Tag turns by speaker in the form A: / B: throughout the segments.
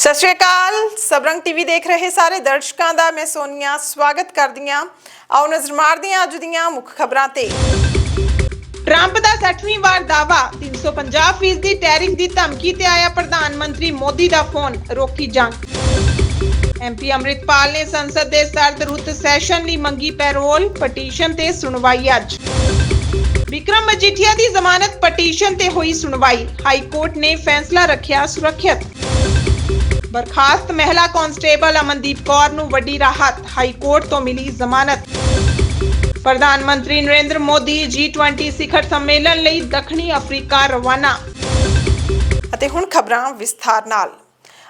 A: ਸਤਿ ਸ਼੍ਰੀ ਅਕਾਲ। ਸਬਰੰਗ ਟੀਵੀ ਦੇਖ ਰਹੇ ਸਾਰੇ ਦਰਸ਼ਕਾਂ ਦਾ ਮੈਂ ਸੋਨੀਆ ਸਵਾਗਤ ਕਰਦੀ ਹਾਂ। ਆਓ ਨਜ਼ਰ ਮਾਰਦੇ ਹਾਂ ਅੱਜ ਦੀਆਂ ਮੁੱਖ ਖਬਰਾਂ ਤੇ।
B: ਟਰੰਪ ਦਾ 60ਵੀਂ ਵਾਰ ਦਾਵਾ 350 ਫੀਸਦੀ ਟੈਰਿਫ ਦੀ ਧਮਕੀ ਤੇ ਆਇਆ ਪ੍ਰਧਾਨ ਮੰਤਰੀ ਮੋਦੀ ਦਾ ਫੋਨ, ਰੋਕੀ ਜੰਗ। ਐਮਪੀ ਅੰਮ੍ਰਿਤਪਾਲ ਨੇ ਸੰਸਦ ਦੇ ਸਰਦ ਰੁੱਤ ਸੈਸ਼ਨ ਲਈ ਮੰਗੀ ਪੈਰੋਲ, ਪਟੀਸ਼ਨ ਤੇ ਸੁਣਵਾਈ ਅੱਜ। ਵਿਕਰਮ ਮਜੀਠੀਆ ਦੀ ਜ਼ਮਾਨਤ ਪਟੀਸ਼ਨ ਤੇ ਹੋਈ ਸੁਣਵਾਈ, ਹਾਈ ਕੋਰਟ ਨੇ ਫੈਸਲਾ ਰੱਖਿਆ ਸੁਰੱਖਿਅਤ। ਬਰਖਾਸਤ ਮਹਿਲਾ ਕਾਂਸਟੇਬਲ ਅਮਨਦੀਪ ਕੌਰ ਨੂੰ ਵੱਡੀ ਰਾਹਤ ਹਾਈ ਕੋਰਟ ਤੋਂ ਮਿਲੀ ਜ਼ਮਾਨਤ। ਪ੍ਰਧਾਨ ਮੰਤਰੀ ਨਰਿੰਦਰ ਮੋਦੀ G20 ਸਿਖਰ ਸੰਮੇਲਨ ਲਈ ਦੱਖਣੀ ਅਫਰੀਕਾ ਰਵਾਨਾ।
A: ਅਤੇ ਹੁਣ ਖਬਰਾਂ ਵਿਸਥਾਰ ਨਾਲ।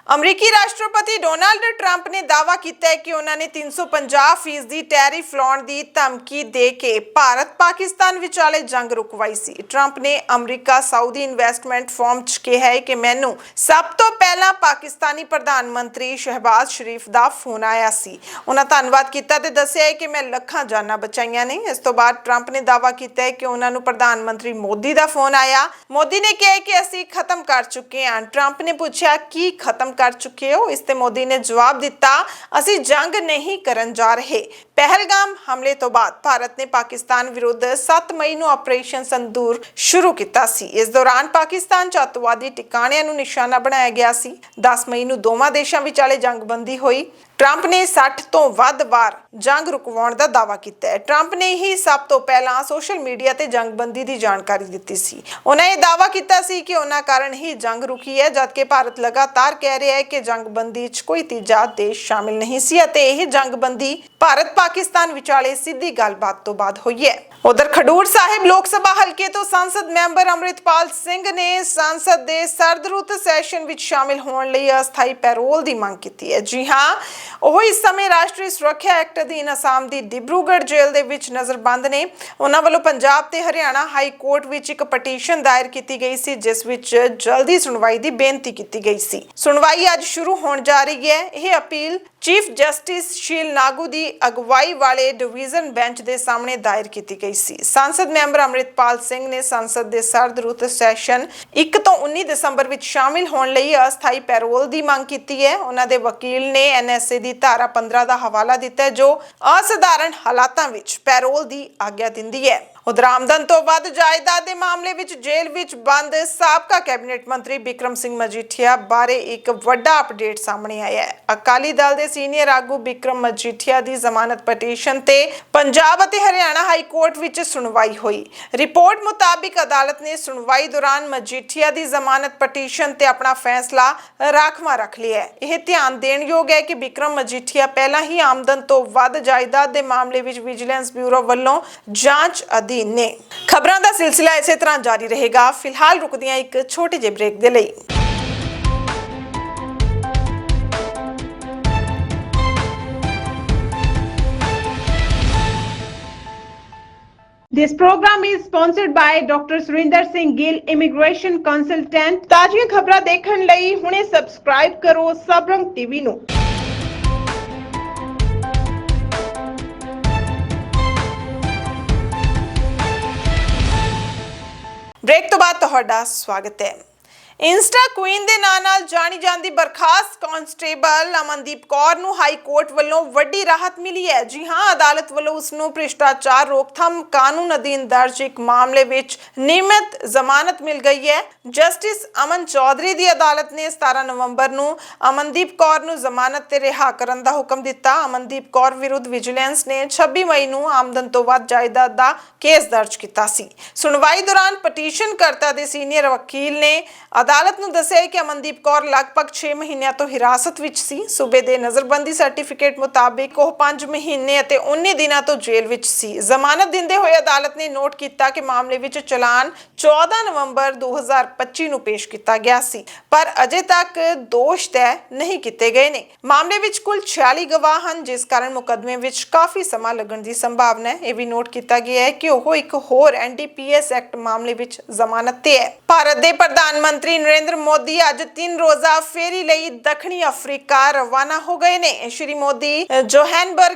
A: ਅਮਰੀਕੀ ਰਾਸ਼ਟਰਪਤੀ ਡੋਨਾਲਡ ਟਰੰਪ ਨੇ ਦਾਅਵਾ ਕੀਤਾ ਹੈ ਕਿ ਉਹਨਾਂ ਨੇ 350 ਫੀਸਦੀ ਟੈਰਿਫ ਲਾਉਣ ਦੀ ਧਮਕੀ ਦੇ ਕੇ ਭਾਰਤ ਪਾਕਿਸਤਾਨ ਵਿਚਾਲੇ ਜੰਗ ਰੁਕਵਾਈ ਸੀ। ਟਰੰਪ ਨੇ ਅਮਰੀਕਾ ਸਾਊਦੀ ਇਨਵੈਸਟਮੈਂਟ ਫਰਮ 'ਚ ਕਿਹਾ ਹੈ ਕਿ ਮੈਨੂੰ ਸਭ ਤੋਂ ਪਹਿਲਾਂ ਪਾਕਿਸਤਾਨੀ ਪ੍ਰਧਾਨ ਮੰਤਰੀ ਸ਼ਹਿਬਾਜ਼ ਸ਼ਰੀਫ ਦਾ ਫੋਨ ਆਇਆ ਸੀ। ਉਹਨਾਂ ਧੰਨਵਾਦ ਕੀਤਾ ਤੇ ਦੱਸਿਆ ਹੈ ਕਿ ਮੈਂ ਲੱਖਾਂ ਜਾਨਾਂ ਬਚਾਈਆਂ ਨੇ। ਇਸ ਤੋਂ ਬਾਅਦ ਟਰੰਪ ਨੇ ਦਾਅਵਾ ਕੀਤਾ ਹੈ ਕਿ ਉਹਨਾਂ ਨੂੰ ਪ੍ਰਧਾਨ ਮੰਤਰੀ ਮੋਦੀ ਦਾ ਫੋਨ ਆਇਆ। ਮੋਦੀ ਨੇ ਕਿਹਾ ਕਿ ਅਸੀਂ ਖਤਮ ਕਰ ਚੁੱਕੇ ਹਾਂ। ਟਰੰਪ ਨੇ ਪੁੱਛਿਆ, ਕੀ ਖਤਮ ਕਰ ਚੁੱਕੇ ਹੋ। ਇਸ ਤੇ ਮੋਦੀ ਨੇ ਜਵਾਬ ਦਿੱਤਾ, ਅਸੀਂ ਜੰਗ ਨਹੀਂ ਕਰਨ ਜਾ ਰਹੇ। ਪਹਿਲਗਾਮ ਹਮਲੇ ਤੋਂ ਬਾਅਦ ਭਾਰਤ ਨੇ ਪਾਕਿਸਤਾਨ ਵਿਰੁੱਧ 7 ਮਈ ਨੂੰ ਆਪਰੇਸ਼ਨ ਸੰਦੂਰ ਸ਼ੁਰੂ ਕੀਤਾ ਸੀ ਇਸ ਦੌਰਾਨ ਪਾਕਿਸਤਾਨ 'ਚ ਅੱਤਵਾਦੀ ਟਿਕਾਣਿਆਂ ਨੂੰ ਨਿਸ਼ਾਨਾ ਬਣਾਇਆ ਗਿਆ ਸੀ 10 ਮਈ ਨੂੰ ਦੋਵਾਂ ਦੇਸ਼ਾਂ ਵਿਚਾਲੇ ਜੰਗਬੰਦੀ ਹੋਈ ਟਰੰਪ ਨੇ 60 ਤੋਂ ਵੱਧ ਵਾਰ ਜੰਗ ਰੁਕਵਾਉਣ ਦਾ ਦਾਅਵਾ ਕੀਤਾ ਹੈ ਟਰੰਪ ਨੇ ਹੀ ਸਭ ਤੋਂ ਪਹਿਲਾਂ ਸੋਸ਼ਲ ਮੀਡੀਆ ਤੇ ਜੰਗਬੰਦੀ ਦੀ ਜਾਣਕਾਰੀ ਦਿੱਤੀ ਸੀ ਉਹਨਾਂ ਇਹ ਦਾਅਵਾ ਕੀਤਾ ਸੀ ਕਿ ਉਹਨਾਂ ਕਾਰਨ ਹੀ ਜੰਗ ਰੁਕੀ ਹੈ ਜਦਕਿ ਭਾਰਤ ਲਗਾਤਾਰ ਕਹਿ ਰਿਹਾ ਹੈ ਕਿ ਜੰਗਬੰਦੀ 'ਚ ਕੋਈ ਤੀਜਾ ਦੇਸ਼ ਸ਼ਾਮਿਲ ਨਹੀਂ ਸੀ ਅਤੇ ਇਹ ਜੰਗਬੰਦੀ ਭਾਰਤ ਪਾਕਿਸਤਾਨ ਵਿਚਾਲੇ ਸਿੱਧੀ ਗੱਲਬਾਤ ਤੋਂ ਬਾਅਦ ਹੋਈ ਹੈ। ਉਧਰ ਖਡੂਰ ਸਾਹਿਬ ਲੋਕ ਸਭਾ ਹਲਕੇ ਤੋਂ ਸੰਸਦ ਮੈਂਬਰ ਅੰਮ੍ਰਿਤਪਾਲ ਸਿੰਘ ਨੇ ਸੰਸਦ ਦੇ ਸਰਦ ਸੈਸ਼ਨ ਵਿੱਚ ਸ਼ਾਮਿਲ ਹੋਣ ਲਈ ਅਸਥਾਈ ਪੈਰੋਲ ਦੀ ਮੰਗ ਕੀਤੀ ਹੈ। ਜੀ ਹਾਂ, ਉਹ ਇਸ ਸਮੇਂ ਰਾਸ਼ਟਰੀ ਸੁਰੱਖਿਆ ਐਕਟ ਅਧੀਨ ਅਸਾਮ ਦੀ ਡਿਬਰੂਗੜ੍ਹ ਜੇਲ੍ਹ ਦੇ ਵਿੱਚ ਨਜ਼ਰਬੰਦ ਨੇ। ਉਹਨਾਂ ਵੱਲੋਂ ਪੰਜਾਬ ਤੇ ਹਰਿਆਣਾ ਹਾਈ ਕੋਰਟ ਵਿੱਚ ਇੱਕ ਪਟੀਸ਼ਨ ਦਾਇਰ ਕੀਤੀ ਗਈ ਸੀ, ਜਿਸ ਵਿੱਚ ਜਲਦੀ ਸੁਣਵਾਈ ਦੀ ਬੇਨਤੀ ਕੀਤੀ ਗਈ ਸੀ। ਸੁਣਵਾਈ ਅੱਜ ਸ਼ੁਰੂ ਹੋਣ ਜਾ ਰਹੀ ਹੈ। ਇਹ appeal chief justice Sheel Nagu ਦੀ ਅਗਵਾਈ ਵਾਲੇ ਡਿਵੀਜ਼ਨ ਬੈਂਚ ਦੇ ਸਾਹਮਣੇ ਦਾਇਰ ਕੀਤੀ ਗਈ ਸੀ। ਸੰਸਦ ਮੈਂਬਰ ਅੰਮ੍ਰਿਤਪਾਲ ਸਿੰਘ ਨੇ ਸੰਸਦ ਦੇ ਸਰਦ ਰੁੱਤ ਸੈਸ਼ਨ 1 ਤੋਂ 19 ਦਸੰਬਰ ਵਿੱਚ ਸ਼ਾਮਿਲ ਹੋਣ ਲਈ ਅਸਥਾਈ ਪੈਰੋਲ ਦੀ ਮੰਗ ਕੀਤੀ ਹੈ। ਉਹਨਾਂ ਦੇ ਵਕੀਲ ਨੇ ਐਨਐਸਏ ਦੀ ਧਾਰਾ 15 ਦਾ ਹਵਾਲਾ ਦਿੱਤਾ ਹੈ, ਜੋ ਅਸਧਾਰਨ ਹਾਲਾਤਾਂ ਵਿੱਚ ਪੈਰੋਲ ਦੀ ਆਗਿਆ ਦਿੰਦੀ ਹੈ। ਉਧਰ ਆਮਦਨ ਤੋਂ ਵੱਧ ਜਾਇਦਾਦ ਦੇ ਮਾਮਲੇ ਵਿੱਚ ਜੇਲ੍ਹ ਵਿੱਚ ਬੰਦ ਸਾਬਕਾ ਕੈਬਨਿਟ ਮੰਤਰੀ ਬਿਕਰਮ ਸਿੰਘ ਮਜੀਠੀਆ ਬਾਰੇ ਇੱਕ ਵੱਡਾ ਅਪਡੇਟ ਸਾਹਮਣੇ ਆਇਆ ਹੈ। ਅਕਾਲੀ ਦਲ ਦੇ ਸੀਨੀਅਰ ਆਗੂ ਬਿਕਰਮ ਮਜੀਠੀਆ ਦੀ ਜ਼ਮਾਨਤ ਪਟੀਸ਼ਨ ਤੇ ਪੰਜਾਬ ਅਤੇ ਹਰਿਆਣਾ ਹਾਈ ਕੋਰਟ ਵਿੱਚ ਸੁਣਵਾਈ ਹੋਈ। ਰਿਪੋਰਟ ਮੁਤਾਬਿਕ ਅਦਾਲਤ ਨੇ ਸੁਣਵਾਈ ਦੌਰਾਨ ਮਜੀਠੀਆ ਦੀ ਜ਼ਮਾਨਤ ਪਟੀਸ਼ਨ ਤੇ ਆਪਣਾ ਫੈਸਲਾ ਰਾਖਵਾ ਰੱਖ ਲਿਆ ਹੈ। ਇਹ ਧਿਆਨ ਦੇਣ ਯੋਗ ਹੈ ਕਿ ਬਿਕਰਮ ਮਜੀਠੀਆ ਪਹਿਲਾਂ ਹੀ ਆਮਦਨ ਤੋਂ ਵੱਧ ਜਾਇਦਾਦ ਦੇ ਮਾਮਲੇ ਵਿੱਚ ਵਿਜੀਲੈਂਸ ਬਿਊਰੋ ਵੱਲੋਂ ਜਾਂਚ ਅਧੀਨ ਨੇ। ਖਬਰਾਂ ਦਾ ਸਿਲਸਿਲਾ ਇਸੇ ਤਰ੍ਹਾਂ ਜਾਰੀ ਰਹੇਗਾ। ਫਿਲਹਾਲ ਰੁਕਦੀਆਂ ਇੱਕ ਛੋਟੇ ਜਿਹੇ ਬ੍ਰੇਕ ਦੇ ਲਈ।
B: This program is sponsored by Dr. Surinder Singh Gill, Immigration Consultant. ਤਾਜ਼ੀਆਂ ਖਬਰਾਂ ਦੇਖਣ ਲਈ ਹੁਣੇ ਸਬਸਕ੍ਰਾਈਬ ਕਰੋ ਸਬਰੰਗ ਟੀਵੀ ਨੂੰ।
A: ਬ੍ਰੇਕ ਤੋਂ ਬਾਅਦ ਤੁਹਾਡਾ ਸਵਾਗਤ ਹੈ ਇੰਸਟਾ ਕੁਈਨ ਦੇ ਨਾਂ ਨਾਲ ਜਾਣੀ ਜਾਂਦੀ ਬਰਖਾਸਤ ਕਾਂਸਟੇਬਲ ਅਮਨਦੀਪ ਕੌਰ ਨੂੰ ਹਾਈ ਕੋਰਟ ਵੱਲੋਂ ਵੱਡੀ ਰਾਹਤ ਮਿਲੀ ਹੈ। ਜੀ ਹਾਂ, ਅਦਾਲਤ ਵੱਲੋਂ ਉਸ ਨੂੰ ਭ੍ਰਿਸ਼ਟਾਚਾਰ, ਰੋਕਥਾਮ ਕਾਨੂੰਨ ਅਧੀਨ ਦਰਜ ਇੱਕ ਮਾਮਲੇ ਵਿੱਚ ਨਿਯਮਿਤ ਜ਼ਮਾਨਤ ਮਿਲ ਗਈ ਹੈ। ਜਸਟਿਸ ਅਮਨ ਚੌਧਰੀ ਦੀ ਅਦਾਲਤ ਨੇ 17 ਨਵੰਬਰ ਨੂੰ ਅਮਨਦੀਪ ਕੌਰ ਨੂੰ ਜ਼ਮਾਨਤ ਤੇ ਰਿਹਾ ਕਰਨ ਦਾ ਹੁਕਮ ਦਿੱਤਾ। ਅਮਨਦੀਪ ਕੌਰ ਵਿਰੁੱਧ ਵਿਜੀਲੈਂਸ ਨੇ 26 ਮਈ ਨੂੰ ਆਮਦਨ ਤੋਂ ਵੱਧ ਜਾਇਦਾਦ ਦਾ ਕੇਸ ਦਰਜ ਕੀਤਾ ਸੀ। ਸੁਣਵਾਈ ਦੌਰਾਨ ਪਟੀਸ਼ਨ ਕਰਤਾ ਦੇ ਸੀਨੀਅਰ ਵਕੀਲ ਨੇ ਅਦਾਲਤ ਨੂੰ ਦੱਸਿਆ ਕਿ ਅਮਨਦੀਪ ਕੌਰ ਲਗਭਗ 6 ਮਹੀਨਿਆਂ ਤੋਂ ਹਿਰਾਸਤ ਵਿੱਚ ਸੀ। ਸੂਬੇ ਦੇ ਨਜ਼ਰਬੰਦੀ ਸਰਟੀਫਿਕੇਟ ਮੁਤਾਬਿਕ ਉਹ 5 ਮਹੀਨੇ ਅਤੇ 19 ਦਿਨਾਂ ਤੋਂ ਜੇਲ੍ਹ ਵਿੱਚ ਸੀ। ਜ਼ਮਾਨਤ ਦਿੰਦੇ ਹੋਏ ਅਦਾਲਤ ਨੇ ਨੋਟ ਕੀਤਾ ਕਿ ਮਾਮਲੇ ਵਿੱਚ ਚਲਾਨ 14 ਨਵੰਬਰ 2025 ਨੂੰ ਪੇਸ਼ ਕੀਤਾ ਗਿਆ ਸੀ, ਪਰ ਅਜੇ ਤੱਕ ਦੋਸ਼ ਤੈਅ ਨਹੀਂ ਕੀਤੇ ਗਏ ਨੇ। ਮਾਮਲੇ ਵਿੱਚ ਕੁੱਲ 46 ਗਵਾਹ ਹਨ, ਜਿਸ ਕਾਰਨ ਮੁਕੱਦਮੇ ਵਿੱਚ ਕਾਫੀ ਸਮਾਂ ਲੱਗਣ ਦੀ ਸੰਭਾਵਨਾ ਹੈ। ਇਹ ਵੀ ਨੋਟ ਕੀਤਾ ਗਿਆ ਹੈ ਕਿ ਉਹ ਇੱਕ ਹੋਰ ਐਨਡੀਪੀਐਸ ਐਕਟ ਮਾਮਲੇ ਵਿੱਚ ਜ਼ਮਾਨਤ ਤੇ ਹੈ। ਭਾਰਤ ਦੇ ਪ੍ਰਧਾਨ ਮੰਤਰੀ ਨਰਿੰਦਰ ਮੋਦੀ ਅੱਜ ਤਿੰਨ ਰੋਜ਼ਾ ਫੇਰੀ ਲਈ ਦੱਖਣੀ ਅਫਰੀਕਾ ਰਵਾਨਾ ਹੋ ਗਏ ਨੇ। ਸ਼੍ਰੀ ਮੋਦੀ ਅ,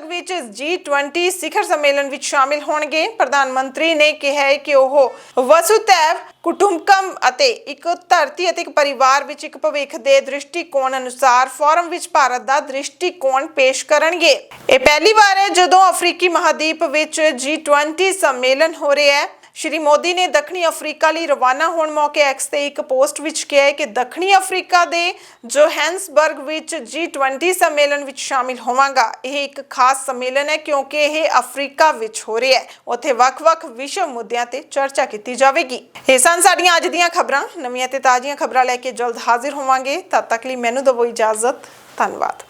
A: ਵਿੱਚ G20 ਸਿਖਰ ਸੰਮੇਲਨ ਵਿੱਚ ਸ਼ਾਮਿਲ ਹੋਣਗੇ। ਪ੍ਰਧਾਨ ਮੰਤਰੀ ਨੇ ਕਿਹਾ ਕਿ ਉਹ ਵਸੁਧੈਵ ਕੁਟੁੰਬਕਮ ਅਤੇ ਇੱਕ ਧਰਤੀ ਅਤੇ ਇੱਕ ਪਰਿਵਾਰ ਵਿੱਚ ਇੱਕ ਭਵਿੱਖ ਦੇ ਦ੍ਰਿਸ਼ਟੀਕੋਣ ਅਨੁਸਾਰ ਫੋਰਮ ਵਿੱਚ ਭਾਰਤ ਦਾ ਦ੍ਰਿਸ਼ਟੀਕੋਣ ਪੇਸ਼ ਕਰਨਗੇ। ਇਹ ਪਹਿਲੀ ਵਾਰ ਹੈ ਜਦੋਂ ਅਫਰੀਕੀ ਮਹਾਦੀਪ ਵਿੱਚ G20 ਸੰਮੇਲਨ ਹੋ ਰਿਹਾ ਹੈ। ਸ਼੍ਰੀ ਮੋਦੀ ਨੇ ਦੱਖਣੀ ਅਫਰੀਕਾ ਲਈ ਰਵਾਨਾ ਹੋਣ ਮੌਕੇ ਐਕਸ ਤੇ ਇੱਕ ਪੋਸਟ ਵਿੱਚ ਕਿਹਾ ਹੈ ਕਿ ਦੱਖਣੀ ਅਫਰੀਕਾ ਦੇ ਜੋਹਾਨਸਬਰਗ ਵਿੱਚ G20 ਸੰਮੇਲਨ ਵਿੱਚ ਸ਼ਾਮਿਲ ਹੋਵਾਂਗਾ। ਇਹ ਇੱਕ ਖਾਸ ਸੰਮੇਲਨ ਹੈ ਕਿਉਂਕਿ ਇਹ ਅਫਰੀਕਾ ਵਿੱਚ ਹੋ ਰਿਹਾ ਹੈ। ਉੱਥੇ ਵੱਖ-ਵੱਖ ਵਿਸ਼ਵ ਮੁੱਦਿਆਂ ਤੇ ਚਰਚਾ ਕੀਤੀ ਜਾਵੇਗੀ। ਇਹ ਸਨ ਸਾਡੀਆਂ ਅੱਜ ਦੀਆਂ ਖਬਰਾਂ। ਨਵੀਆਂ ਤੇ ਤਾਜ਼ੀਆਂ ਖਬਰਾਂ ਲੈ ਕੇ ਜਲਦ ਹਾਜ਼ਰ ਹੋਵਾਂਗੇ। ਤਦ ਤੱਕ ਲਈ ਮੈਨੂੰ ਦਿਓ ਇਜਾਜ਼ਤ। ਧੰਨਵਾਦ।